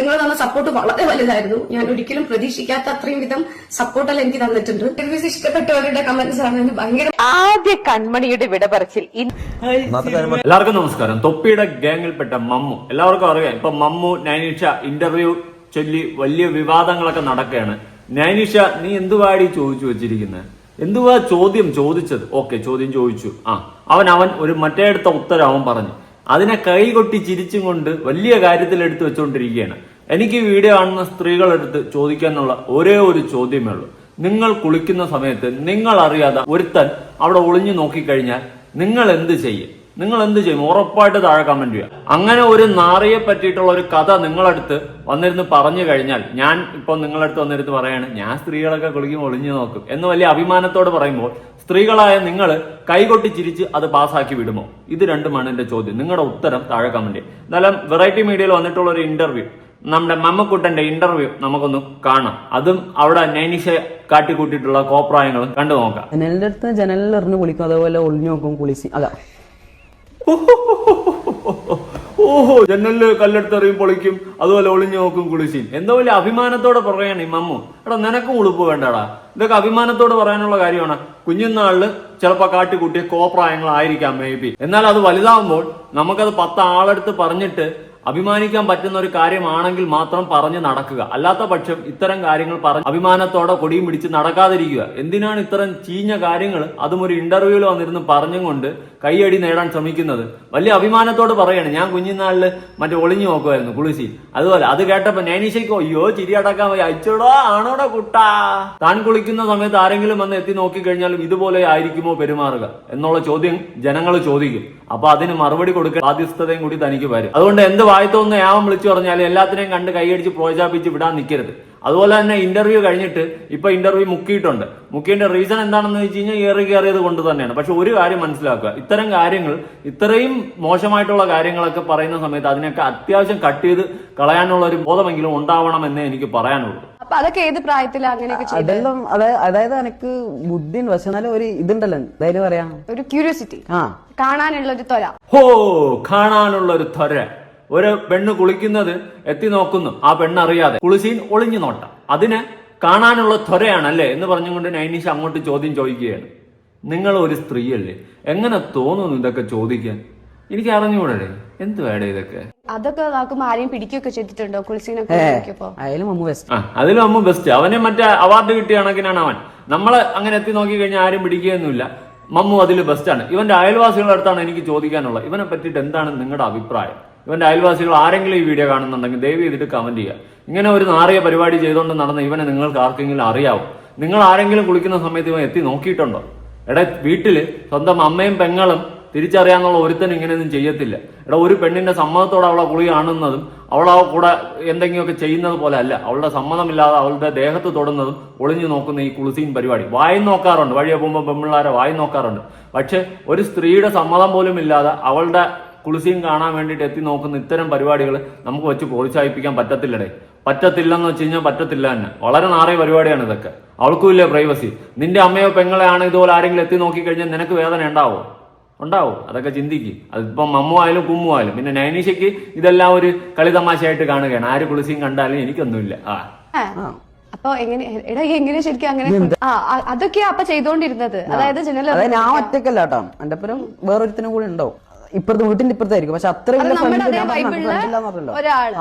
നിങ്ങൾ തന്ന സപ്പോർട്ട് വളരെ വലുതായിരുന്നു. ഞാൻ ഒരിക്കലും പ്രതീക്ഷിക്കാത്ത അത്രയും വിധം സപ്പോർട്ടെല്ലാം എനിക്ക് തന്നിട്ടുണ്ട്. ഇന്റർവ്യൂസ് ഇഷ്ടപ്പെട്ടവരുടെ കമന്റ്സ് ആണ്. എനിക്ക് ഭയങ്കര ആദ്യ കൺമണിയുടെ വിട പറച്ചിൽ എല്ലാവർക്കും നമസ്കാരം. തൊപ്പിയുടെ ഗാങ്ങിൽപ്പെട്ട മമ്മു. എല്ലാവർക്കും അറിയാം. ഇപ്പൊ മമ്മു നൈനിഷ ഇന്റർവ്യൂ ചൊല്ലി വലിയ വിവാദങ്ങളൊക്കെ നടക്കുകയാണ്. നൈനിഷ നീ എന്തുവാടി ചോദിച്ചു വെച്ചിരിക്കുന്നത് എന്തുവാ ചോദ്യം ചോദിച്ചത്? ഓക്കെ ചോദ്യം ചോദിച്ചു. ആ അവൻ അവൻ ഒരു മറ്റേടുത്ത ഉത്തരം അവൻ പറഞ്ഞു. അതിനെ കൈകൊട്ടി ചിരിച്ചും കൊണ്ട് വലിയ കാര്യത്തിൽ എടുത്തു വെച്ചുകൊണ്ടിരിക്കുകയാണ്. എനിക്ക് വീഡിയോ കാണുന്ന സ്ത്രീകളെടുത്ത് ചോദിക്കാനുള്ള ഒരേ ഒരു ചോദ്യമേ ഉള്ളൂ. നിങ്ങൾ കുളിക്കുന്ന സമയത്ത് നിങ്ങൾ അറിയാതെ ഒരുത്തൻ അവിടെ ഒളിഞ്ഞു നോക്കിക്കഴിഞ്ഞാൽ നിങ്ങൾ എന്ത് ചെയ്യും? നിങ്ങൾ എന്ത് ചെയ്യും? ഉറപ്പായിട്ട് താഴെ കമന്റ് ചെയ്യുക. അങ്ങനെ ഒരു നാറിയെ പറ്റിയിട്ടുള്ള ഒരു കഥ നിങ്ങളടുത്ത് വന്നിരുന്ന് പറഞ്ഞു കഴിഞ്ഞാൽ ഞാൻ ഇപ്പൊ നിങ്ങളടുത്ത് വന്നിരുന്ന് പറയാണ് ഞാൻ സ്ത്രീകളൊക്കെ കുളിക്കും ഒളിഞ്ഞു നോക്കും എന്ന് വലിയ അഭിമാനത്തോട് പറയുമ്പോൾ സ്ത്രീകളായ നിങ്ങൾ കൈകൊട്ടി ചിരിച്ച് അത് പാസ്സാക്കി വിടുമോ? ഇത് രണ്ടുമാണ് എന്റെ ചോദ്യം. നിങ്ങളുടെ ഉത്തരം താഴെ കമന്റ് ചെയ്യും എന്നാലും വെറൈറ്റി മീഡിയയിൽ വന്നിട്ടുള്ള ഒരു ഇന്റർവ്യൂ നമ്മുടെ മമ്മക്കുട്ടന്റെ ഇന്റർവ്യൂ നമുക്കൊന്ന് കാണാം. അതും അവിടെ നൈനിഷ കാട്ടിക്കൂട്ടിയിട്ടുള്ള കോപ്രായങ്ങളും കണ്ടു നോക്കാം. ജനലിൽ എറിഞ്ഞ് കുളിക്കും അതേപോലെ ഒളിഞ്ഞു നോക്കും കുളിച്ച്. അല്ല ഓഹോ ജനലിൽ കല്ലെടുത്തെറിയും പൊളിക്കും അതുപോലെ ഒളിഞ്ഞു നോക്കും കുടിശ്ശി എന്തോ വലിയ അഭിമാനത്തോടെ പറയാണ് ഈ മമ്മു. എടാ നിനക്കും ഉളുപ്പ് വേണ്ടടാ. ഇതൊക്കെ അഭിമാനത്തോട് പറയാനുള്ള കാര്യമാണ്. കുഞ്ഞുനാളിൽ ചിലപ്പോ കാട്ടിക്കൂട്ടിയ കോപ്രായങ്ങളായിരിക്കാം മേ ബി എന്നാൽ അത് വലുതാവുമ്പോൾ നമുക്കത് പത്ത് ആളെടുത്ത് പറഞ്ഞിട്ട് അഭിമാനിക്കാൻ പറ്റുന്ന ഒരു കാര്യമാണെങ്കിൽ മാത്രം പറഞ്ഞ് നടക്കുക. അല്ലാത്ത പക്ഷം ഇത്തരം കാര്യങ്ങൾ പറഞ്ഞ് അഭിമാനത്തോടെ കൊടിയും പിടിച്ച് നടക്കാതിരിക്കുക. എന്തിനാണ് ഇത്തരം ചീഞ്ഞ കാര്യങ്ങൾ അതും ഒരു ഇന്റർവ്യൂവിൽ വന്നിരുന്ന് പറഞ്ഞും കൊണ്ട് കൈയടി നേടാൻ ശ്രമിക്കുന്നത്? വലിയ അഭിമാനത്തോട് പറയാണ്. ഞാൻ കുഞ്ഞിനാളിൽ മറ്റേ ഒളിഞ്ഞു നോക്കുമായിരുന്നു കുളിസി അതുപോലെ അത് കേട്ടപ്പോ നൈനീഷയ്ക്കോ അയ്യോ ചിരി അടക്കാൻ പോയി അയച്ചോടാ ആണോടാ കുട്ടാ? താൻ കുളിക്കുന്ന സമയത്ത് ആരെങ്കിലും വന്ന് എത്തി നോക്കിക്കഴിഞ്ഞാലും ഇതുപോലെ ആയിരിക്കുമോ പെരുമാറുക? എന്നുള്ള ചോദ്യം ജനങ്ങൾ ചോദിക്കും. അപ്പൊ അതിന് മറുപടി കൊടുക്കാൻ ബാധ്യസ്ഥതയും കൂടി തനിക്ക് വരും. അതുകൊണ്ട് എന്ത് വായത്തോന്ന് യാവം വിളിച്ചു പറഞ്ഞാൽ എല്ലാത്തിനെയും കണ്ട് കൈയടിച്ച് പ്രോത്സാഹിപ്പിച്ച് വിടാൻ നിൽക്കരുത് അതുപോലെ തന്നെ ഇന്റർവ്യൂ കഴിഞ്ഞിട്ട് ഇപ്പൊ ഇന്റർവ്യൂ മുക്കിയിട്ടുണ്ട്. മുക്കിയതിന്റെ റീസൺ എന്താണെന്ന് വെച്ച് കഴിഞ്ഞാൽ ഏറി കയറിയത് കൊണ്ട് തന്നെയാണ്. പക്ഷെ ഒരു കാര്യം മനസ്സിലാക്കുക. ഇത്തരം കാര്യങ്ങൾ ഇത്രയും മോശമായിട്ടുള്ള കാര്യങ്ങളൊക്കെ പറയുന്ന സമയത്ത് അതിനൊക്കെ അത്യാവശ്യം കട്ട് ചെയ്ത് കളയാനുള്ള ഒരു ബോധമെങ്കിലും ഉണ്ടാവണം എന്നേ എനിക്ക് പറയാനുള്ളൂ. അപ്പൊ അതൊക്കെ ഏത് പ്രായത്തിലാ അങ്ങനെയൊക്കെ ചെയ്തത്? അതെല്ലാം അതായത് എനിക്ക് ബുദ്ധി പക്ഷെ എന്നാലും ഒരു ഇതുണ്ടല്ലോ. പറയാം ഒരു ക്യൂരിയോസിറ്റി ആ. കാണാനുള്ള ഒരു ത്വര. ഹോ കാണാനുള്ള ഒരു ത്വര. ഒരു പെണ്ണ് കുളിക്കുന്നത് എത്തി നോക്കുന്നു. ആ പെണ്ണ് അറിയാതെ. കുളിസീൻ ഒളിഞ്ഞു നോട്ടം. അതിന് കാണാനുള്ള ത്വരയാണ് അല്ലേ എന്ന് പറഞ്ഞുകൊണ്ട് നൈനീഷ് അങ്ങോട്ട് ചോദ്യം ചോദിക്കുകയാണ്. നിങ്ങൾ ഒരു സ്ത്രീയല്ലേ? എങ്ങനെ തോന്നുന്നു ഇതൊക്കെ ചോദിക്കാൻ? എനിക്ക് അറിഞ്ഞുകൂടെ എന്ത് വേടേ ഇതൊക്കെ? അതൊക്കെ നോക്കുമ്പോ ആരെയും പിടിക്കുകയൊക്കെ ചെയ്തിട്ടുണ്ടോ? കുളിസീനൊക്കെ ഏ നോക്കിയപ്പോ ബെസ്റ്റ് അതിലും അമ്മ ബെസ്റ്റ് അവനെ മറ്റേ അവാർഡ് കിട്ടിയ കണക്കിനാണ് അവൻ. നമ്മളെ അങ്ങനെ എത്തി നോക്കി കഴിഞ്ഞാൽ ആരും പിടിക്കുകയൊന്നുമില്ല. മമ്മു അതിൽ ബെസ്റ്റാണ് ഇവന്റെ അയൽവാസികളുടെ അടുത്താണ് എനിക്ക് ചോദിക്കാനുള്ളത്. ഇവനെ പറ്റിയിട്ട് എന്താണ് നിങ്ങളുടെ അഭിപ്രായം? ഇവന്റെ അയൽവാസികൾ ആരെങ്കിലും ഈ വീഡിയോ കാണുന്നുണ്ടെങ്കിൽ ദയവ് ചെയ്തിട്ട് കമന്റ് ചെയ്യുക. ഇങ്ങനെ ഒരു നാറിയ പരിപാടി ചെയ്തുകൊണ്ട് നടന്ന ഇവനെ നിങ്ങൾക്ക് ആർക്കെങ്കിലും അറിയാവോ? നിങ്ങൾ ആരെങ്കിലും കുളിക്കുന്ന സമയത്ത് ഇവൻ എത്തി നോക്കിയിട്ടുണ്ടോ? എടാ വീട്ടിൽ സ്വന്തം അമ്മയും പെങ്ങളും തിരിച്ചറിയാന്നുള്ള ഒരുത്തനും ഇങ്ങനെയൊന്നും ചെയ്യത്തില്ല. എടാ ഒരു പെണ്ണിന്റെ സമ്മതത്തോടെ അവളെ കുളി കാണുന്നതും അവളെ കൂടെ എന്തെങ്കിലുമൊക്കെ ചെയ്യുന്നത് പോലെ അല്ല. അവളുടെ സമ്മതമില്ലാതെ അവളുടെ ദേഹത്ത് തൊടുന്നതും ഒളിഞ്ഞു നോക്കുന്ന ഈ കുളിസീൻ പരിപാടി. വായി നോക്കാറുണ്ട്. വഴിയെ പോകുമ്പോൾ പെമ്പിള്ളാരെ വായി നോക്കാറുണ്ട്. പക്ഷെ ഒരു സ്ത്രീയുടെ സമ്മതം പോലും ഇല്ലാതെ അവളുടെ കുളിസീൻ കാണാൻ വേണ്ടിയിട്ട് എത്തി നോക്കുന്ന ഇത്തരം പരിപാടികൾ നമുക്ക് വെച്ച് പ്രോത്സാഹിപ്പിക്കാൻ പറ്റത്തില്ലടേ. പറ്റത്തില്ലെന്ന് വെച്ച് കഴിഞ്ഞാൽ പറ്റത്തില്ല തന്നെ. വളരെ നാറിയ പരിപാടിയാണ് ഇതൊക്കെ. അവൾക്കും ഇല്ലേ പ്രൈവസി നിന്റെ അമ്മയോ പെങ്ങളെ ആണ് ഇതുപോലെ ആരെങ്കിലും എത്തി നോക്കിക്കഴിഞ്ഞാൽ നിനക്ക് വേദന ഉണ്ടാവോ? ഉണ്ടാവും? അതൊക്കെ ചിന്തിക്കും. അതിപ്പം മമ്മുവായാലും കുമ്മുവായാലും കുമ്മു ആയാലും. പിന്നെ നൈനീഷയ്ക്ക് ഇതെല്ലാം ഒരു കളിതമാശയായിട്ട് കാണുകയാണ്. ആര് കുളിസിയും കണ്ടാലും എനിക്കൊന്നുമില്ല. ആ. അപ്പൊ എങ്ങനെ എടാ എങ്ങനെ ശരിക്കും അങ്ങനെ ആ അതൊക്കെയാ അപ്പൊ ചെയ്തോണ്ടിരുന്നത്. അതായത് ജനല ഞാൻ ഒറ്റക്കല്ല കേട്ടോ. എന്റെ അപ്പുറം വേറൊരുത്തിനും കൂടി ഉണ്ടാവും. ഇപ്പുറത്ത് വീട്ടിന്റെ ഇപ്പുറത്തായിരിക്കും. പക്ഷെ അത്ര അത്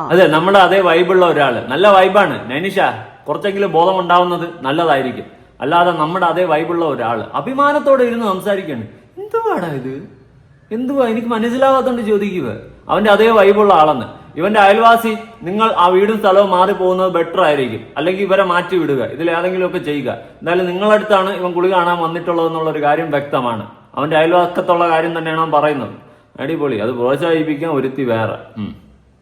വലിയ നമ്മുടെ അതേ വൈബുള്ള ഒരാൾ. നല്ല വൈബാണ് നൈനിഷ കുറച്ചെങ്കിലും ബോധം ഉണ്ടാവുന്നത് നല്ലതായിരിക്കും. അല്ലാതെ നമ്മുടെ അതേ വൈബുള്ള ഒരാൾ. അഭിമാനത്തോടെ ഇരുന്ന് സംസാരിക്കാണ്. എന്തുവാടാ ഇത്? എന്തുവാ? എനിക്ക് മനസ്സിലാവാത്തോണ്ട് ചോദിക്കുക. അവന്റെ അതേ വൈബുള്ള ആളെന്ന്. ഇവന്റെ അയൽവാസി നിങ്ങൾ ആ വീടും സ്ഥലവും മാറി പോകുന്നത് ബെറ്റർ ആയിരിക്കും. അല്ലെങ്കിൽ ഇവരെ മാറ്റി വിടുക. ഇതിൽ ഏതെങ്കിലും ഒക്കെ ചെയ്യുക. എന്തായാലും നിങ്ങളടുത്താണ് ഇവൻ കുളി കാണാൻ വന്നിട്ടുള്ളത് എന്നുള്ള ഒരു കാര്യം വ്യക്തമാണ്. അവന്റെ അയൽവാക്കത്തുള്ള കാര്യം തന്നെയാണ് അവൻ പറയുന്നത്. അടിപൊളി. അത് പ്രോത്സാഹിപ്പിക്കാൻ ഒരുത്തി വേറെ.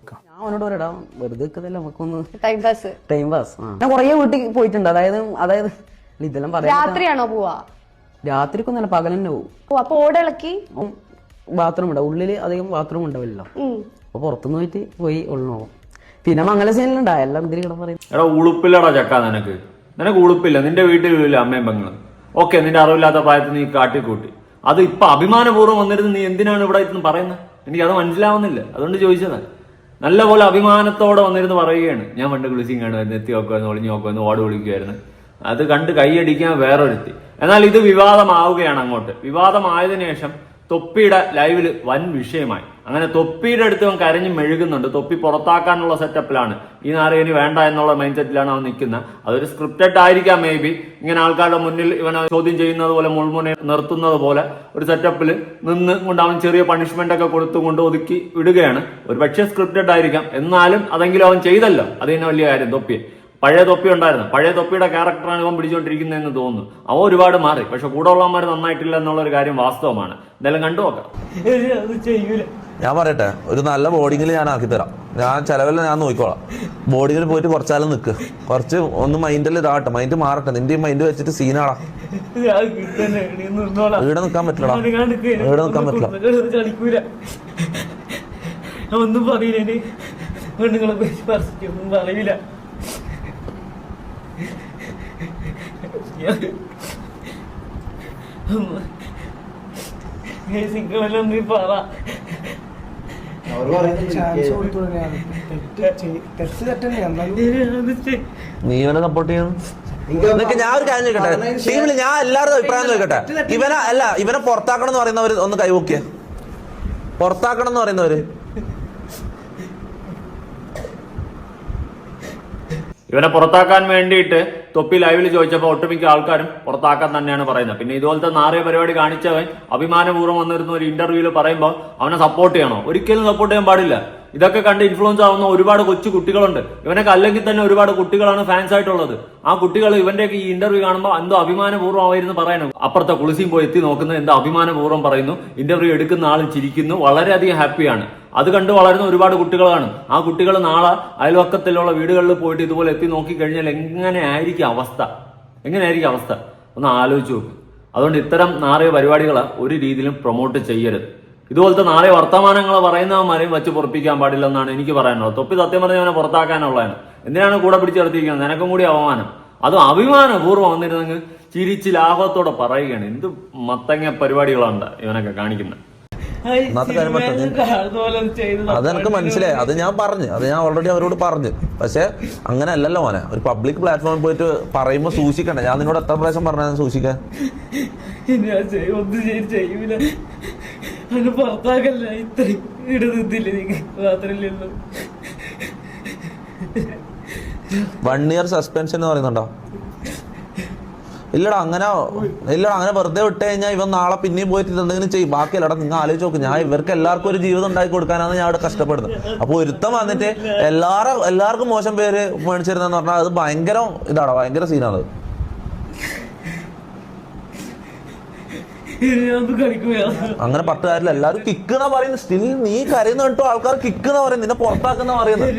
ഞാൻ അവനോട് പറയടാ വെറുതെ നിൽക്കതല്ല നമുക്കൊന്ന് ടൈം പാസ് ടൈം പാസ് ഞാൻ കുറേ വീട്ടിൽ പോയിട്ടുണ്ട്. അതായത് അതായത് ഇതെല്ലാം പറയാം രാത്രിയാണോ പോവാ? രാത്രിക്കൊന്നല്ല പകൽ തന്നെ പോകും ഓ അപ്പൊ ഓടിളക്കി ബാത്റൂം ഉണ്ടാവും ഉള്ളിൽ അധികം ബാത്റൂം ഉണ്ടാവില്ലല്ലോ. അപ്പൊ പുറത്തുനിന്ന് പോയിട്ട് പോയി ഉള്ളു നോക്കും പിന്നെ മംഗല സീനിലുണ്ടാ എല്ലാം ഇതിൽ ഇവിടെ പറയും. എടാ ഉളുപ്പില്ലടാ ചക്ക നിനക്ക്. നിനക്ക് ഉളുപ്പില്ല. നിന്റെ വീട്ടിലില്ല അമ്മയും പെങ്ങളും. ഓക്കെ നിന്റെ അറിവില്ലാത്ത പ്രായത്തിൽ നീ കാട്ടിക്കൂട്ടി. അത് ഇപ്പൊ അഭിമാനപൂർവം വന്നിരുന്ന് നീ എന്തിനാണ് ഇവിടെ ഇരുന്ന് പറയുന്നത് എനിക്ക് അത് മനസ്സിലാവുന്നില്ല. അതുകൊണ്ട് ചോദിച്ചതാ. നല്ലപോലെ അഭിമാനത്തോടെ വന്നിരുന്ന് പറയുകയാണ്. ഞാൻ പണ്ട് കുളിസിങ് കാണുമായിരുന്നു എത്തി നോക്കുമായിരുന്നു ഒളിഞ്ഞു നോക്കുമായിരുന്നു ഓട് വിളിക്കുമായിരുന്നു അത് കണ്ട് കൈയടിക്കാൻ വേറൊരുത്തി. എന്നാൽ ഇത് വിവാദമാവുകയാണ് അങ്ങോട്ട്. വിവാദമായതിനു ശേഷം തൊപ്പിയുടെ ലൈവിൽ വൻ വിഷയമായി. അങ്ങനെ തൊപ്പിയുടെ അടുത്ത് അവൻ കരഞ്ഞ് മെഴുകുന്നുണ്ട്. തൊപ്പി പുറത്താക്കാനുള്ള സെറ്റപ്പിലാണ് ഈ നാരകന് വേണ്ട എന്നുള്ള മൈൻഡ് സെറ്റിലാണ് അവൻ നിൽക്കുന്നത് അതൊരു സ്ക്രിപ്റ്റഡ് ആയിരിക്കാം മേ ബി ഇങ്ങനെ ആൾക്കാരുടെ മുന്നിൽ ഇവൻ ചോദ്യം ചെയ്യുന്നത് പോലെ മുൾമുനെ നിർത്തുന്നത് പോലെ ഒരു സെറ്റപ്പിൽ നിന്ന് കൊണ്ട് അവൻ ചെറിയ പണിഷ്മെന്റ് ഒക്കെ കൊടുത്തുകൊണ്ട് ഒതുക്കി വിടുകയാണ്. ഒരു പക്ഷേ സ്ക്രിപ്റ്റഡ് ആയിരിക്കാം. എന്നാലും അതെങ്കിലും അവൻ ചെയ്തല്ലോ. അത് തന്നെ വലിയ കാര്യം തൊപ്പി. പഴയ തൊപ്പി ഉണ്ടായിരുന്നു. പഴയ തൊപ്പിയുടെ ക്യാരക്ടറാണ് ഇവൻ പിടിച്ചോണ്ടിരിക്കുന്നതെന്ന് തോന്നുന്നു. അവ ഒരുപാട് മാറി. പക്ഷെ കൂടെ ഉള്ളവന്മാർ നന്നായിട്ടില്ല എന്നുള്ള ഒരു കാര്യം വാസ്തവമാണ്. എന്തായാലും കണ്ടു നോക്കാം. ഞാൻ പറയട്ടെ ഒരു നല്ല ബോർഡിങ്ങിൽ ഞാൻ ആക്കി തരാം. ഞാൻ ചിലവെല്ലാം ഞാൻ നോക്കിക്കോളാം. ബോർഡിങ്ങിൽ പോയിട്ട് കുറച്ചാലും നിൽക്ക് കുറച്ച് ഒന്ന് മൈൻഡിൽ ഇതാകട്ടെ. മൈൻഡ് മാറട്ടെ. നിന്റെ മൈൻഡ് വെച്ചിട്ട് സീനാടാ ഞാൻ കിട്ടന്നെ നിന്നോളാം ഇവിടെ നിൽക്കാൻ പറ്റില്ലടാ. കാണിക്കൂല. ഇവിടെ നിൽക്കാൻ പറ്റില്ല പറയില്ല പെണ്ണുങ്ങളെ ഒന്നും പറയില്ല സിംഗമല്ല നീ പറ ചാൻസ് കൊടുത്തു തന്നെയാണ് തെറ്റ് ചെയ്- തെറ്റ് തെറ്റന്നെയാണ് എന്നാലും അത് ചെയ്- നീ ഇവനെ സപ്പോർട്ട് ചെയ്യുന്നു നിനക്ക് ഞാൻ ഒരു കാര്യം ചോദിക്കട്ടെ? ടീമിൽ ഞാൻ എല്ലാവരുടെ അഭിപ്രായം ചോദിക്കട്ടെ? ഇവനെ അല്ല ഇവനെ പുറത്താക്കണം എന്ന് പറയുന്നവര് ഒന്ന് കൈവോക്കിയ. പുറത്താക്കണം എന്ന് പറയുന്നവര്. ഇവനെ പുറത്താക്കാൻ വേണ്ടിയിട്ട് തൊപ്പി ലൈവിൽ ചോദിച്ചപ്പോൾ ഒട്ടുമിക്ക ആൾക്കാരും പുറത്താക്കാൻ തന്നെയാണ് പറയുന്നത്. പിന്നെ ഇതുപോലത്തെ നാറിയ പരിപാടി കാണിച്ചവൻ അഭിമാനപൂർവം വന്നിരുന്ന ഒരു ഇന്റർവ്യൂവിൽ പറയുമ്പോൾ അവനെ സപ്പോർട്ട് ചെയ്യണോ? ഒരിക്കലും സപ്പോർട്ട് ചെയ്യാൻ പാടില്ല. ഇതൊക്കെ കണ്ട് ഇൻഫ്ലുവൻസ് ആവുന്ന ഒരുപാട് കൊച്ചു കുട്ടികളുണ്ട്. ഇവനൊക്കെ അല്ലെങ്കിൽ തന്നെ ഒരുപാട് കുട്ടികളാണ് ഫാൻസ് ആയിട്ടുള്ളത്. ആ കുട്ടികൾ ഇവന്റെയൊക്കെ ഈ ഇന്റർവ്യൂ കാണുമ്പോൾ എന്തോ അഭിമാനപൂർവമായിരുന്നു പറയുന്നത്. അപ്പുറത്തെ കുളിസിയും പോയി എത്തി നോക്കുന്നത് എന്തോ അഭിമാനപൂർവം പറയുന്നു. ഇന്റർവ്യൂ എടുക്കുന്ന ആളും ചിരിക്കുന്നു. വളരെയധികം ഹാപ്പിയാണ് അത് കണ്ട് വളരുന്ന ഒരുപാട് കുട്ടികളാണ് ആ കുട്ടികൾ നാളെ അയൽവക്കത്തിലുള്ള വീടുകളിൽ പോയിട്ട് ഇതുപോലെ എത്തി നോക്കി കഴിഞ്ഞാൽ എങ്ങനെ ആയിരിക്കും അവസ്ഥ? എങ്ങനെയായിരിക്കും അവസ്ഥ? ഒന്ന് ആലോചിച്ച് നോക്ക്. അതുകൊണ്ട് ഇത്തരം നാറിയ പരിപാടികൾ ഒരു രീതിയിലും പ്രൊമോട്ട് ചെയ്യരുത്. ഇതുപോലത്തെ നാളെ വർത്തമാനങ്ങൾ പറയുന്നവന്മാരെയും വെച്ച് പൊറപ്പിക്കാൻ പാടില്ലെന്നാണ് എനിക്ക് പറയാനുള്ളത്. തൊപ്പി സത്യം പറഞ്ഞ അവനെ പുറത്താക്കാനുള്ളതാണ്. എന്തിനാണ് കൂടെ പിടിച്ചെടുത്തിരിക്കുന്നത് നിനക്കും കൂടി അവമാനം. അതും അഭിമാനപൂർവം വന്നിരുന്നെങ്കിൽ ചിരിച്ച് ലാഭത്തോടെ പറയുകയാണ്. എന്ത് മത്തങ്ങ പരിപാടികളാണ് ഇവനൊക്കെ കാണിക്കുന്നത് അതെനിക്ക് മനസ്സിലായി. അത് ഞാൻ പറഞ്ഞു. അത് ഞാൻ ഓൾറെഡി അവരോട് പറഞ്ഞു. പക്ഷെ അങ്ങനെ അല്ലല്ലോ മോനെ. ഒരു പബ്ലിക് പ്ലാറ്റ്ഫോമിൽ പോയിട്ട് പറയുമ്പോൾ സൂക്ഷിക്കണ്ട. ഞാൻ നിന്നോട് എത്ര പ്രാവശ്യം പറഞ്ഞു സൂക്ഷിക്കാൻ? അതിന് പുറത്താക്കല്ല ഇത്രയും ഇട നിന്നില്ലേ നിങ്ങൾ മാത്രമല്ലല്ലോ വൺ ഇയർ സസ്പെൻഷൻ എന്ന് പറയുന്നുണ്ടോ? ഇല്ലടാ അങ്ങനെ ഇല്ലടാ അങ്ങനെ വെറുതെ വിട്ട് കഴിഞ്ഞാൽ ഇവൻ നാളെ പിന്നെയും പോയിട്ട് എന്തെങ്കിലും ചെയ്യും. ബാക്കിയല്ലടാ നിങ്ങൾ ആലോചിച്ച് നോക്ക്. ഞാൻ ഇവർക്ക് എല്ലാവർക്കും ഒരു ജീവിതം ഉണ്ടാക്കി കൊടുക്കാനാണ് ഞാൻ അവിടെ കഷ്ടപ്പെടുന്നത്. അപ്പോൾ ഒരുത്തം വന്നിട്ട് എല്ലാവരും എല്ലാവർക്കും മോശം പേര് മേടിച്ചിരുന്നെന്ന് പറഞ്ഞാൽ അത് ഭയങ്കര ഇതാടാ ഭയങ്കര സീനാണ് ഞാൻ ഒന്നും കളിക്കൂല അങ്ങനെ പത്ത് കാര്യമില്ല. എല്ലാരും കിക്ക് പറയുന്നു. പറയുന്നത് സ്റ്റിൽ നീ കരയുന്ന കേട്ടോ ആൾക്കാർ കിക്ക് പറയുന്നു. പറയുന്നത് നിന്നെ പുറത്താക്കുന്ന പറയുന്നത്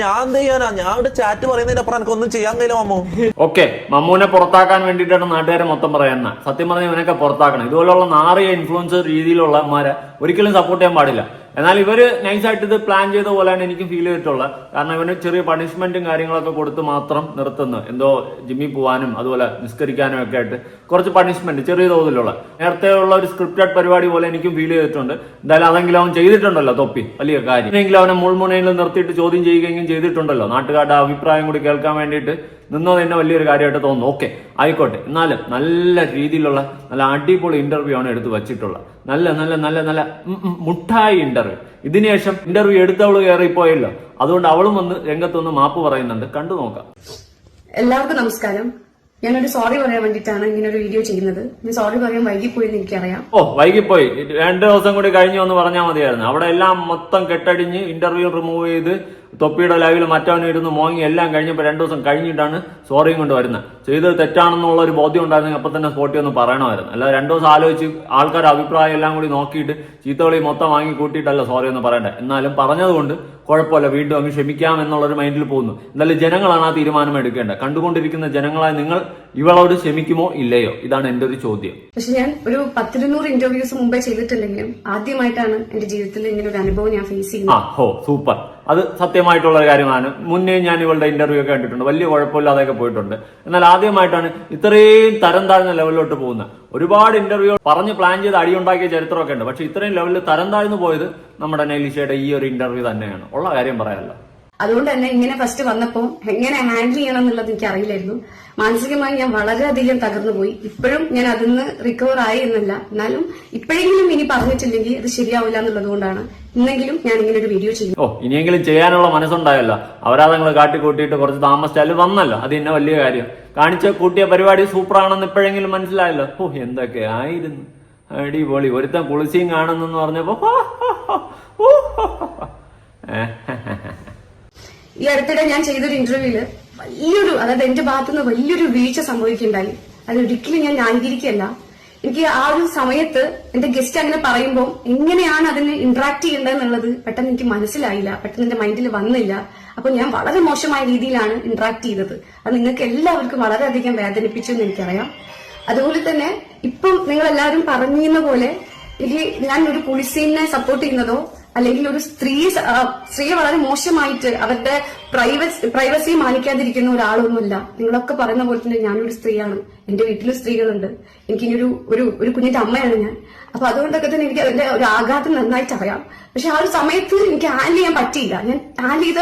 ഞാൻ എന്ത് ചെയ്യാനാ? ഞാൻ ഇവിടെ ചാറ്റ് പറയുന്നതിന്റെ അപ്പുറം എനിക്ക് ഒന്നും ചെയ്യാൻ കഴിയില്ല മമ്മു ഓക്കെ മമ്മൂനെ പുറത്താക്കാൻ വേണ്ടിയിട്ടാണ് നാട്ടുകാരെ മൊത്തം പറയുന്നത്. സത്യം പറഞ്ഞാൽ ഇവനൊക്കെ പുറത്താക്കണം. ഇതുപോലുള്ള നാറിയ ഇൻഫ്ലുവൻസർ രീതിയിലുള്ളമാരെ ഒരിക്കലും സപ്പോർട്ട് ചെയ്യാൻ പാടില്ല. എന്നാൽ ഇവർ നൈസായിട്ട് ഇത് പ്ലാൻ ചെയ്ത പോലെയാണ് എനിക്ക് ഫീൽ ചെയ്തിട്ടുള്ളത്. കാരണം ഇവന് ചെറിയ പണിഷ്മെന്റും കാര്യങ്ങളൊക്കെ കൊടുത്ത് മാത്രം നിർത്തുന്നു. എന്തോ ജിമ്മി പോവാനും അതുപോലെ നിസ്കരിക്കാനും ഒക്കെ ആയിട്ട് കുറച്ച് പണിഷ്മെന്റ് ചെറിയ തോതിലുള്ള. നേരത്തെ ഉള്ള ഒരു സ്ക്രിപ്റ്റഡ് പരിപാടി പോലെ എനിക്കും ഫീൽ ചെയ്തിട്ടുണ്ട്. എന്തായാലും അതെങ്കിലും അവൻ ചെയ്തിട്ടുണ്ടല്ലോ തൊപ്പി. വലിയ കാര്യം. എങ്കിലും അവനെ മുൾമുനയിൽ നിർത്തിയിട്ട് ചോദ്യം ചെയ്യുകയെങ്കിലും ചെയ്തിട്ടുണ്ടല്ലോ. നാട്ടുകാരുടെ അഭിപ്രായം കൂടി കേൾക്കാൻ വേണ്ടിയിട്ട് നിന്നത് തന്നെ വലിയൊരു കാര്യമായിട്ട് തോന്നുന്നു. ഓക്കെ ആയിക്കോട്ടെ. എന്നാലും നല്ല രീതിയിലുള്ള നല്ല അടിപൊളി ഇന്റർവ്യൂ ആണ് എടുത്ത് വച്ചിട്ടുള്ളത്. നല്ല നല്ല നല്ല നല്ല മുട്ടായി ഇന്റർവ്യൂ ഇതിനുശേഷം ഇന്റർവ്യൂ എടുത്തവൾ കയറിപ്പോയല്ലോ. അതുകൊണ്ട് അവളും വന്ന് രംഗത്തൊന്ന് മാപ്പ് പറയുന്നുണ്ട്. കണ്ടു നോക്കാം. എല്ലാവർക്കും നമസ്കാരം. ഞാനൊരു സോറി പറയാൻ വേണ്ടിട്ടാണ് ഇങ്ങനെ ഒരു വീഡിയോ ചെയ്യുന്നത്. ഞാൻ സോറി പറയാൻ വൈകിപ്പോയി എനിക്കറിയാം. ഓ വൈകിപ്പോയി. രണ്ട് ദിവസം കൂടി കഴിഞ്ഞു എന്ന് പറഞ്ഞാൽ മതിയായിരുന്നു. അവിടെ എല്ലാം മൊത്തം കെട്ടടിഞ്ഞ് ഇന്റർവ്യൂ റിമൂവ് ചെയ്ത് തൊപ്പിയുടെ ലൈവിൽ മറ്റവനും ഇരുന്ന് മോങ്ങി എല്ലാം കഴിഞ്ഞപ്പോൾ രണ്ടു ദിവസം കഴിഞ്ഞിട്ടാണ് സോറിയും കൊണ്ട് വരുന്നത്. ചെയ്തത് തെറ്റാണെന്നുള്ള ഒരു ബോധ്യം ഉണ്ടായിരുന്നെങ്കിൽ അപ്പം തന്നെ സ്പോട്ടി ഒന്ന് പറയണമായിരുന്നു. അല്ല രണ്ടു ദിവസം ആലോചിച്ച് ആൾക്കാരുടെ അഭിപ്രായം എല്ലാം കൂടി നോക്കിയിട്ട് ചീത്തകളി മൊത്തം വാങ്ങി കൂട്ടിയിട്ടല്ല സോറി എന്ന് പറയണ്ടേ എന്നാലും പറഞ്ഞതുകൊണ്ട് കുഴപ്പമില്ല. വീണ്ടും അങ്ങ് ക്ഷമിക്കാം എന്നുള്ളൊരു മൈൻഡിൽ പോകുന്നു. എന്നാലും ജനങ്ങളാണ് ആ തീരുമാനം എടുക്കേണ്ടത്. കണ്ടുകൊണ്ടിരിക്കുന്ന ജനങ്ങളായി നിങ്ങൾ ഇവളോട് ക്ഷമിക്കുമോ ഇല്ലയോ? ഇതാണ് എന്റെ ഒരു ചോദ്യം. പക്ഷെ ഞാൻ ഒരു പത്തിരുന്നൂറ് ഇന്റർവ്യൂസ് മുമ്പേ ചെയ്തിട്ടില്ലെങ്കിലും ആദ്യമായിട്ടാണ് എന്റെ ജീവിതത്തിൽ ഇങ്ങനെ ഒരു അനുഭവം ഞാൻ ഫേസ് ആ ചെയ്യുന്നത് ഹോ സൂപ്പർ. അത് സത്യമായിട്ടുള്ള ഒരു കാര്യമാണ്. മുന്നേ ഞാൻ ഇവളുടെ ഇന്റർവ്യൂ ഒക്കെ കണ്ടിട്ടുണ്ട്. വലിയ കുഴപ്പമില്ലാതെയൊക്കെ പോയിട്ടുണ്ട്. എന്നാൽ ആദ്യമായിട്ടാണ് ഇത്രയും തരം താഴ്ന്ന ലെവലിലോട്ട് പോകുന്നത്. ഒരുപാട് ഇന്റർവ്യൂ പറഞ്ഞ് പ്ലാൻ ചെയ്ത് അടിയുണ്ടാക്കിയ ചരിത്രമൊക്കെ ഉണ്ട്. പക്ഷെ ഇത്രയും ലെവലിൽ തരം താഴ്ന്നു പോയത് നമ്മുടെ നൈലിഷയുടെ ഈ ഒരു ഇന്റർവ്യൂ തന്നെയാണ്. ഉള്ള കാര്യം പറയാമല്ലോ അതുകൊണ്ട് തന്നെ ഇങ്ങനെ ഫസ്റ്റ് വന്നപ്പോൾ എങ്ങനെ ഹാൻഡിൽ ചെയ്യണം എന്നുള്ളത് എനിക്ക് അറിയില്ലായിരുന്നു. മാനസികമായി ഞാൻ വളരെയധികം തകർന്നു പോയി. ഇപ്പോഴും ഞാൻ അതിൽ നിന്ന് റിക്കവർ ആയി എന്നല്ല. എന്നാലും ഇപ്പോഴെങ്കിലും ഇനി പറഞ്ഞിട്ടില്ലെങ്കിൽ അത് ശരിയാവില്ല എന്നുള്ളത് കൊണ്ടാണ് ഇന്നെങ്കിലും ഞാൻ ഇങ്ങനെ ഒരു വീഡിയോ ചെയ്യും ഓ ഇനിയെങ്കിലും ചെയ്യാനുള്ള മനസ്സുണ്ടായല്ലോ. കാട്ടി കാട്ടിക്കൂട്ടിയിട്ട് കുറച്ച് താമസിച്ചാലും വന്നല്ലോ. അത് ഇന്ന വലിയ കാര്യം. കാണിച്ച കൂട്ടിയ പരിപാടി സൂപ്പറാണെന്ന് ഇപ്പോഴെങ്കിലും മനസ്സിലായല്ലോ. ഓ എന്തൊക്കെ ആയിരുന്നു. അടിപൊളി. ഒരുത്തൻ കുളിസിയും കാണുന്നെന്ന് പറഞ്ഞപ്പോ ഹോ, ഹോ, ഹോ, ഹോ, ഹോ, ഹോ. ഏ, ഈ അടുത്തിടെ ഞാൻ ചെയ്തൊരു ഇന്റർവ്യൂവിൽ വലിയൊരു അതായത് എന്റെ ഭാഗത്തുനിന്ന് വലിയൊരു വീഴ്ച സംഭവിക്കുകയുണ്ടായി. അതൊരിക്കലും ഞാൻ ന്യായീകരിക്കല്ല എനിക്ക് ആ ഒരു സമയത്ത് എന്റെ ഗസ്റ്റ് അങ്ങനെ പറയുമ്പോൾ എങ്ങനെയാണ് അതിന് ഇന്ററാക്ട് ചെയ്യേണ്ടതെന്നുള്ളത് പെട്ടെന്ന് എനിക്ക് മനസ്സിലായില്ല. പെട്ടെന്ന് എന്റെ മൈൻഡിൽ വന്നില്ല. അപ്പൊ ഞാൻ വളരെ മോശമായ രീതിയിലാണ് ഇന്ററാക്ട് ചെയ്തത്. അത് നിങ്ങൾക്ക് എല്ലാവർക്കും വളരെയധികം വേദനിപ്പിച്ചു എന്ന് എനിക്കറിയാം. അതുപോലെ തന്നെ ഇപ്പം നിങ്ങൾ എല്ലാവരും പറഞ്ഞിരുന്ന പോലെ എനിക്ക് ഞാൻ ഒരു പുളിസീനെ സപ്പോർട്ട് ചെയ്യുന്നതോ അല്ലെങ്കിൽ ഒരു സ്ത്രീ സ്ത്രീ വളരെ മോശമായിട്ട് അവരുടെ പ്രൈവസി പ്രൈവസി മാനിക്കാതിരിക്കുന്ന ഒരാളൊന്നുമില്ല. നിങ്ങളൊക്കെ പറയുന്ന പോലെ തന്നെ ഞാനൊരു സ്ത്രീയാണ്. എന്റെ വീട്ടിൽ സ്ത്രീകളുണ്ട്. എനിക്കിങ്ങനൊരു ഒരു ഒരു കുഞ്ഞിന്റെ അമ്മയാണ് ഞാൻ. അപ്പൊ അതുകൊണ്ടൊക്കെ തന്നെ എനിക്ക് അതിന്റെ ഒരു ആഘാതം നന്നായിട്ട് അറിയാം. പക്ഷെ ആ ഒരു സമയത്ത് എനിക്ക് ഹാൻഡിൽ ചെയ്യാൻ പറ്റിയില്ല. ഞാൻ ഹാൻഡിൽ ചെയ്ത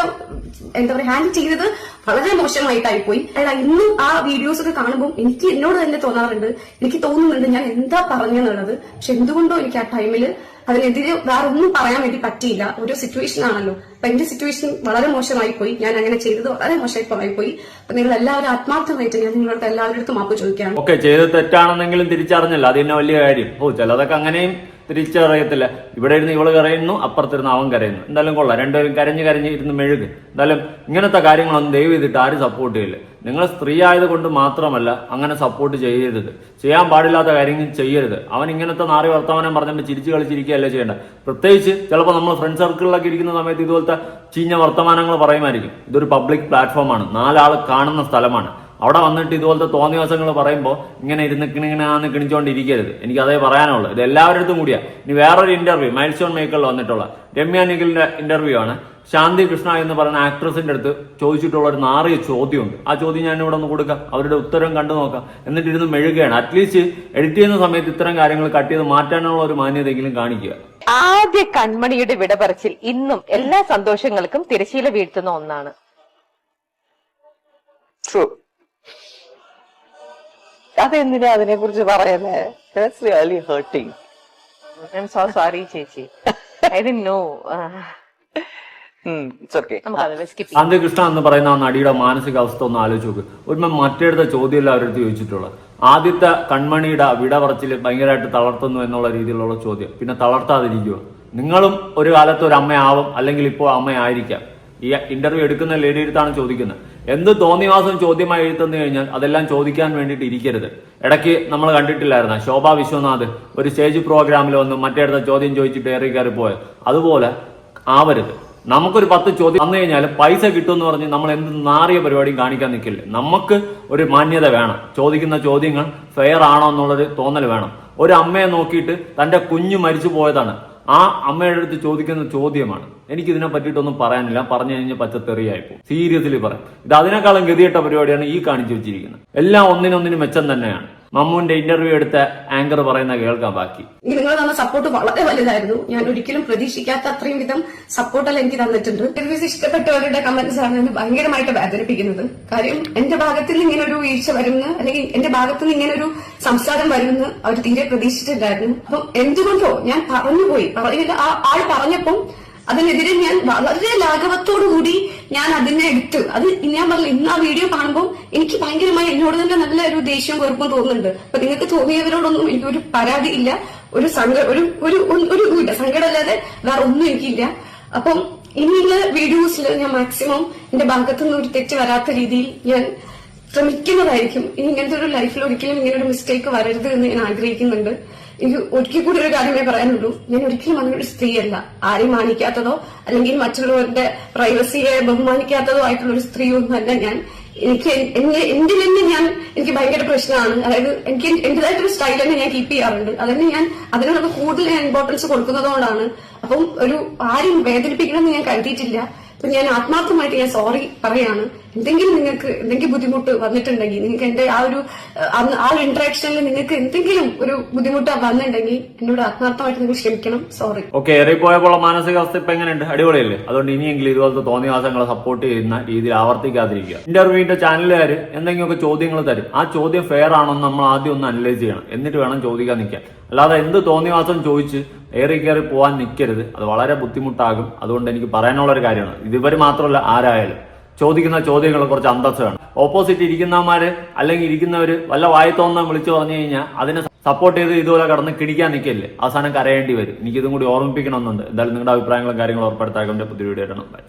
എന്താ പറയാ ഹാൻഡിൽ ചെയ്തത് വളരെ മോശമായിട്ടായി പോയി അല്ല ഇന്നും ആ വീഡിയോസ് ഒക്കെ കാണുമ്പോൾ എനിക്ക് എന്നോട് തന്നെ തോന്നാറുണ്ട്. എനിക്ക് തോന്നുന്നുണ്ട് ഞാൻ എന്താ പറഞ്ഞെന്നുള്ളത്. പക്ഷെ എന്തുകൊണ്ടോ എനിക്ക് ആ ടൈമിൽ അതിനെതിരെ വേറെ ഒന്നും പറയാൻ വേണ്ടി പറ്റിയില്ല. ഒരു സിറ്റുവേഷൻ ആണല്ലോ. അപ്പൊ എന്റെ സിറ്റുവേഷൻ വളരെ മോശമായി പോയി ഞാൻ അങ്ങനെ ചെയ്തത് വളരെ മോശമായി പോയി അപ്പൊ നിങ്ങൾ എല്ലാവരും ആത്മാർത്ഥമായിട്ട് ഞാൻ നിങ്ങളുടെ എല്ലാവരുടെ അടുത്തും മാപ്പ് ചോദിക്കാം ഓക്കെ ചെയ്ത് തെറ്റാണെന്നെങ്കിലും തിരിച്ചറിഞ്ഞല്ലോ. അത് തന്നെ വലിയ കാര്യം. ഓ ചിലതൊക്കെ അങ്ങനെയും തിരിച്ചറിയത്തില്ല. ഇവിടെ ഇരുന്ന് ഇവൾ കരയുന്നു അപ്പുറത്തിരുന്ന് അവൻ കരയുന്നു. എന്തായാലും കൊള്ളാം. രണ്ടുപേരും കരഞ്ഞ് കരഞ്ഞ് ഇരുന്ന് മെഴുക്. എന്തായാലും ഇങ്ങനത്തെ കാര്യങ്ങളൊന്നും ദയവ് ചെയ്തിട്ട് ആരും സപ്പോർട്ട് ചെയ്യില്ല. നിങ്ങൾ സ്ത്രീ ആയതുകൊണ്ട് മാത്രമല്ല അങ്ങനെ സപ്പോർട്ട് ചെയ്യരുത്. ചെയ്യാൻ പാടില്ലാത്ത കാര്യങ്ങൾ ചെയ്യരുത്. അവൻ ഇങ്ങനത്തെ നാറി വർത്തമാനം പറഞ്ഞിട്ട് ചിരിച്ചു കളിച്ചിരിക്കുകയല്ല ചെയ്യേണ്ട. പ്രത്യേകിച്ച് ചിലപ്പോൾ നമ്മൾ ഫ്രണ്ട് സർക്കിളിലൊക്കെ ഇരിക്കുന്ന സമയത്ത് ഇതുപോലത്തെ ചീഞ്ഞ വർത്തമാനങ്ങൾ പറയുമായിരിക്കും. ഇതൊരു പബ്ലിക് പ്ലാറ്റ്ഫോമാണ് നാലാൾ കാണുന്ന സ്ഥലമാണ്. അവിടെ വന്നിട്ട് ഇതുപോലത്തെ തോന്നിവാസങ്ങൾ പറയുമ്പോൾ ഇങ്ങനെ ഇരുന്ന് കിണിങ്ങനാന്ന് കിണിച്ചുകൊണ്ടിരിക്കരുത് എനിക്ക് അതേ പറയാനുള്ളൂ. ഇത് എല്ലാവരുടെ അടുത്തും കൂടിയാ. ഇനി വേറൊരു ഇന്റർവ്യൂ മൈൽ സ്റ്റോൺ മേക്കറിൽ വന്നിട്ടുള്ള രമ്യ നിഖിലിന്റെ ഇന്റർവ്യൂ ആണ്. ശാന്തി കൃഷ്ണ എന്ന് പറയുന്ന ആക്ട്രസിന്റെ അടുത്ത് ചോദിച്ചിട്ടുള്ള ഒരു നാറിയ ചോദ്യമുണ്ട്. ആ ചോദ്യം ഞാൻ ഇവിടെ ഒന്ന് കൊടുക്കാം. അവരുടെ ഉത്തരം കണ്ടു നോക്കാം. എന്നിട്ട് ഇരുന്ന് മെഴുകയാണ് അറ്റ്ലീസ്റ്റ് എഡിറ്റ് ചെയ്യുന്ന സമയത്ത് ഇത്തരം കാര്യങ്ങൾ കട്ട് ചെയ്ത് മാറ്റാനുള്ള ഒരു മാന്യതയെങ്കിലും കാണിക്കുക. ആദ്യ കൺമണിയുടെ വിട പറച്ചിൽ ഇന്നും എല്ലാ സന്തോഷങ്ങൾക്കും തിരശീല വീഴ്ത്തുന്ന ഒന്നാണ്. ട്രൂ അതെന്തിനാ അതിനെ കുറിച്ച് പറയുന്നേ ഐ എം സോ സോറി ചേച്ചി. ഐ ഡി നോ സ്കിപ്പ് കൃഷ്ണ എന്ന് പറയുന്ന ആ നടിയുടെ മാനസികാവസ്ഥ ഒന്ന് ആലോചിച്ച് നോക്ക്. ഒരു മറ്റേടുത്ത ചോദ്യമല്ല അവരടുത്ത് ചോദിച്ചിട്ടുള്ളത്. ആദ്യത്തെ കൺമണിയുടെ വിട പറച്ചിൽ ഭയങ്കരമായിട്ട് തളർത്തുന്നു എന്നുള്ള രീതിയിലുള്ള ചോദ്യം. പിന്നെ തളർത്താതിരിക്കുക. നിങ്ങളും ഒരു കാലത്ത് ഒരു അമ്മയാവും അല്ലെങ്കിൽ ഇപ്പോൾ അമ്മയായിരിക്കാം. ഈ ഇന്റർവ്യൂ എടുക്കുന്ന ലേഡി അടുത്താണ് ചോദിക്കുന്നത്. എന്ത് തോന്നിവാസം ചോദ്യമായി എഴുത്തുന്നു കഴിഞ്ഞാൽ അതെല്ലാം ചോദിക്കാൻ വേണ്ടിയിട്ട് ഇരിക്കരുത്. ഇടയ്ക്ക് നമ്മൾ കണ്ടിട്ടില്ലായിരുന്ന? ശോഭാ വിശ്വനാഥ് ഒരു സ്റ്റേജ് പ്രോഗ്രാമിൽ വന്ന് മറ്റേടത്ത് ചോദ്യം ചോദിച്ചിട്ട് ഏറി കയറി പോയത്. അതുപോലെ ആവരുത്. നമുക്കൊരു പത്ത് ചോദ്യം വന്നു കഴിഞ്ഞാൽ പൈസ കിട്ടുമെന്ന് പറഞ്ഞ് നമ്മൾ എന്ത് നാറിയ പരിപാടിയും കാണിക്കാൻ നിൽക്കില്ല. നമുക്ക് ഒരു മാന്യത വേണം. ചോദിക്കുന്ന ചോദ്യങ്ങൾ ഫെയർ ആണോ എന്നുള്ളൊരു തോന്നൽ വേണം. ഒരു അമ്മയെ നോക്കിയിട്ട് തന്റെ കുഞ്ഞു മരിച്ചു പോയതാണ്. ആ അമ്മയുടെ അടുത്ത് ചോദിക്കുന്ന ചോദ്യമാണ്. എനിക്ക് ഇതിനെ പറ്റിയിട്ടൊന്നും പറയാനില്ല. പറഞ്ഞു കഴിഞ്ഞാൽ പച്ചത്തെറിയായിപ്പോ. സീരിയസ്ലി പറയാം. ഇത് അതിനേക്കാളും ഗതികെട്ട പരിപാടിയാണ് ഈ കാണിച്ചു വെച്ചിരിക്കുന്നത്. എല്ലാം ഒന്നിനൊന്നിനും മെച്ചം തന്നെയാണ്. മമ്മുവിന്റെ ഇന്റർവ്യൂ എടുത്ത ആങ്കർ പറയുന്ന കേൾക്കാം ബാക്കി. നിങ്ങൾ തന്ന സപ്പോർട്ട് വളരെ വലുതായിരുന്നു. ഞാൻ ഒരിക്കലും പ്രതീക്ഷിക്കാത്ത അത്രയും വിധം സപ്പോർട്ടല്ല എനിക്ക് തന്നിട്ടുണ്ട്. ഇന്റർവ്യൂസ് ഇഷ്ടപ്പെട്ടവരുടെ കമന്റ്സ് ആണ് എന്നെ ഭയങ്കരമായിട്ട് വേദനിപ്പിക്കുന്നത്. കാര്യം എന്റെ ഭാഗത്തിൽ ഇങ്ങനെ ഒരു വീഴ്ച വരുന്ന അല്ലെങ്കിൽ എന്റെ ഭാഗത്ത് നിന്ന് ഇങ്ങനെ ഒരു സംസാരം വരുമെന്ന് അവർ തീരെ പ്രതീക്ഷിച്ചിട്ടില്ലായിരുന്നു. അപ്പം എന്തുകൊണ്ടോ ഞാൻ പറഞ്ഞുപോയി. പറഞ്ഞിട്ട് ആ ആൾ പറഞ്ഞപ്പം അതിനെതിരെ ഞാൻ വളരെ ലാഘവത്തോടു കൂടി ഞാൻ അതിനെ എടുത്തു. അത് ഞാൻ പറഞ്ഞു ഇന്ന് ആ വീഡിയോ കാണുമ്പോൾ എനിക്ക് ഭയങ്കരമായി എന്നോട് തന്നെ നല്ല ഒരു ദേഷ്യവും വെറുപ്പും തോന്നുന്നുണ്ട്. അപ്പൊ നിങ്ങൾക്ക് തോന്നിയവരോടൊന്നും എനിക്കൊരു പരാതി ഇല്ല. ഒരു സങ്ക ഒരു ഒരു ഒരു ഇതുമില്ല. സങ്കടമല്ലാതെ വേറെ ഒന്നും എനിക്കില്ല. അപ്പം ഇനിയുള്ള വീഡിയോസിൽ ഞാൻ മാക്സിമം എന്റെ ഭാഗത്തു നിന്ന് ഒരു തെറ്റ് വരാത്ത രീതിയിൽ ഞാൻ ശ്രമിക്കുന്നതായിരിക്കും. ഇനി ഇങ്ങനത്തെ ഒരു ലൈഫിൽ ഒരിക്കലും ഇങ്ങനെ ഒരു മിസ്റ്റേക്ക് വരരുത് എന്ന് ഞാൻ ആഗ്രഹിക്കുന്നുണ്ട്. എനിക്ക് ഒരിക്കൽ കൂടി ഒരു കാര്യമേ പറയാനുള്ളൂ. ഞാൻ ഒരിക്കലും അങ്ങനൊരു സ്ത്രീ സ്ത്രീയല്ല. ആരെയും മാനിക്കാത്തതോ അല്ലെങ്കിൽ മറ്റുള്ളവരുടെ പ്രൈവസിയെ ബഹുമാനിക്കാത്തതോ ആയിട്ടുള്ള ഒരു സ്ത്രീ ഒന്നുമല്ല ഞാൻ. എനിക്ക് എന്റെ എന്റെ തന്നെ ഞാൻ എനിക്ക് ഭയങ്കര പ്രശ്നമാണ്. അതായത് എനിക്ക് എന്റേതായിട്ടൊരു സ്റ്റൈൽ തന്നെ ഞാൻ കീപ്പ് ചെയ്യാറുണ്ട്. അതന്നെ ഞാൻ അതിനോടൊക്കെ കൂടുതൽ ഞാൻ ഇമ്പോർട്ടൻസ് കൊടുക്കുന്നതുകൊണ്ടാണ്. അപ്പം ഒരു ആരും വേദനിപ്പിക്കണമെന്ന് ഞാൻ കരുതിയിട്ടില്ല. അപ്പൊ ഞാൻ ആത്മാർത്ഥമായിട്ട് ഞാൻ സോറി പറയാണ്. എന്തെങ്കിലും നിങ്ങൾക്ക് എന്തെങ്കിലും ബുദ്ധിമുട്ട് വന്നിട്ടുണ്ടെങ്കിൽ നിങ്ങൾക്ക് എന്റെ ആ ഒരു ആ ഒരു ഇന്ററാക്ഷനിൽ നിങ്ങൾക്ക് എന്തെങ്കിലും ഒരു ബുദ്ധിമുട്ട് വന്നിട്ടുണ്ടെങ്കിൽ എന്നോട് ആത്മാർത്ഥമായിട്ട് നിങ്ങൾ ക്ഷമിക്കണം. സോറി ഓക്കെ ഏറിപ്പോയപ്പോൾ മാനസികാവസ്ഥ ഇപ്പൊ എങ്ങനെയുണ്ട്? അടിപൊളിയല്ലേ? അതുകൊണ്ട് ഇനിയെങ്കിലും ഇതുപോലത്തെ തോന്നിയവാസങ്ങളെ സപ്പോർട്ട് ചെയ്യുന്ന രീതിയിൽ ആവർത്തിക്കാതിരിക്കുക. ഇന്റർവ്യൂവിന്റെ ചാനലുകാർ എന്തെങ്കിലുമൊക്കെ ചോദ്യങ്ങൾ തരും. ആ ചോദ്യം ഫെയർ ആണോ എന്ന് നമ്മൾ ആദ്യം ഒന്ന് അനലൈസ് ചെയ്യണം. എന്നിട്ട് വേണം ചോദിക്കാൻ നിൽക്കാൻ. അല്ലാതെ എന്ത് തോന്നിയവാസം ചോദിച്ച് ഏറി കയറി പോകാൻ നിൽക്കരുത്. അത് വളരെ ബുദ്ധിമുട്ടാകും. അതുകൊണ്ട് എനിക്ക് പറയാനുള്ള ഒരു കാര്യമാണ്. ഇത് ഇവർ മാത്രമല്ല ആരായാലും. ചോദിക്കുന്ന ചോദ്യങ്ങൾ കുറച്ച് അന്തസ് വേണം ഓപ്പോസിറ്റ് ഇരിക്കുന്നവന്മാര് അല്ലെങ്കിൽ ഇരിക്കുന്നവര് വല്ല വായി തോന്നാൻ വിളിച്ചു പറഞ്ഞു കഴിഞ്ഞാൽ അതിനെ സപ്പോർട്ട് ചെയ്ത് ഇതുപോലെ കടന്ന് കിടിക്കാൻ നിൽക്കില്ലേ അവസാനം കരയേണ്ടി വരും. എനിക്കിതും കൂടി ഓർമ്മിപ്പിക്കണമെന്നുണ്ട്. എന്തായാലും നിങ്ങളുടെ അഭിപ്രായങ്ങളും കാര്യങ്ങളും ഉറപ്പെടുത്താൻ പുതിയ വീഡിയോ ഇടണം.